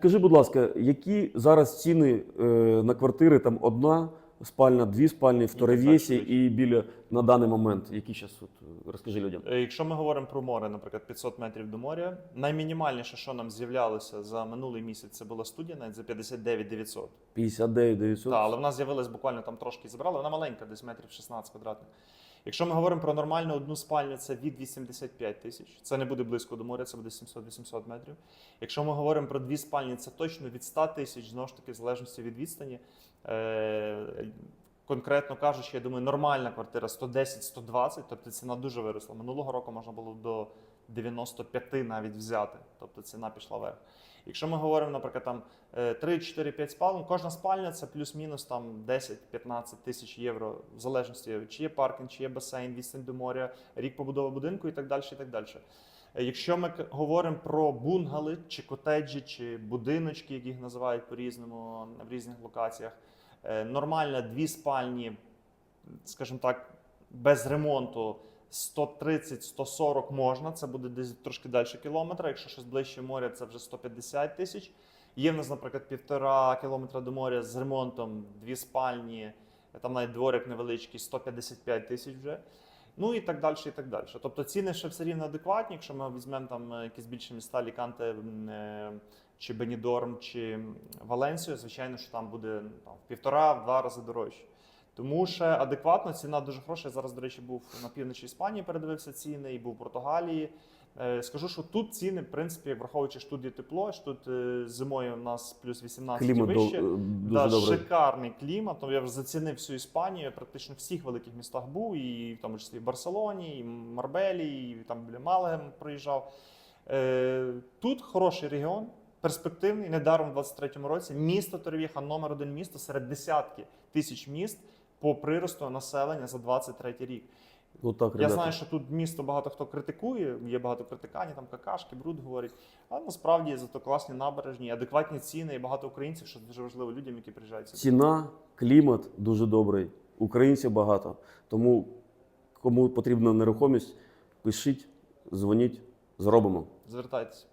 Скажи, будь ласка, які зараз ціни е, на квартири там одна спальня, дві спальні в Торевєсі і біля на даний момент? Які зараз от, розкажи людям? Е, Якщо ми говоримо про море, наприклад, 500 метрів до моря, наймінімальніше, що нам з'являлося за минулий місяць, це була студія навіть за 59 900. 59 900? Так, але в нас з'явилась буквально там трошки забрали. Вона маленька, десь метрів 16 квадратних. Якщо ми говоримо про нормальну одну спальню, це від 85 тисяч. Це не буде близько до моря, це буде 700-800 метрів. Якщо ми говоримо про дві спальні, це точно від 100 тисяч, знову ж таки, в залежності від відстані. Е- конкретно кажучи, я думаю, нормальна квартира 110-120, тобто ціна дуже виросла. Минулого року можна було до 95 навіть взяти, тобто ціна пішла вверх. Якщо ми говоримо, наприклад, там е, 3, 4, 5 спалень, кожна спальня це плюс-мінус там 10-15 тисяч євро, в залежності, чи є паркінг, чи є басейн, відстань до моря, рік побудови будинку і так далі. І так далі. Е, Якщо ми говоримо про бунгали, чи котеджі, чи будиночки, як їх називають по-різному в різних локаціях, е, нормально дві спальні, скажімо так, без ремонту 130-140 можна, це буде десь трошки далі кілометра. Якщо щось ближче моря, це вже 150 тисяч. Є в нас, наприклад, півтора кілометра до моря з ремонтом, дві спальні, там навіть дворик невеличкий, 155 тисяч вже. Ну і так далі, і так далі. Тобто ціни ще все рівно адекватні. Якщо ми візьмемо там е, якісь більші міста, Ліканте е, чи Бенідорм, чи Валенсію, звичайно, що там буде ну, там, в півтора-два рази дорожче. Тому ще адекватно, ціна дуже хороша. Я зараз, до речі, був на півночі Іспанії, передивився ціни, і був в Португалії. Е, Скажу, що тут ціни, в принципі, враховуючи що тут є тепло, що тут е, зимою у нас плюс 18 і Клімат до- вище. е, дуже Да, добрий. шикарний клімат. Ну, я вже зацінив всю Іспанію. Я практично в всіх великих містах був, і в тому числі в Барселоні, і Марбелі, і там біля Малегем проїжджав. Тут хороший регіон, перспективний, недаром в 23-му році. Місто Торев'єха номер один місто серед десятки тисяч міст по приросту населення за 23 рік. Ну так, Я знаю, що тут місто багато хто критикує, є багато критиканів, там какашки, бруд говорять. А насправді зато класні набережні, адекватні ціни і багато українців, що дуже важливо людям, які приїжджають сюди. Ціна, клімат дуже добрий. Українців багато. Тому кому потрібна нерухомість, пишіть, дзвоніть, зробимо. Звертайтеся.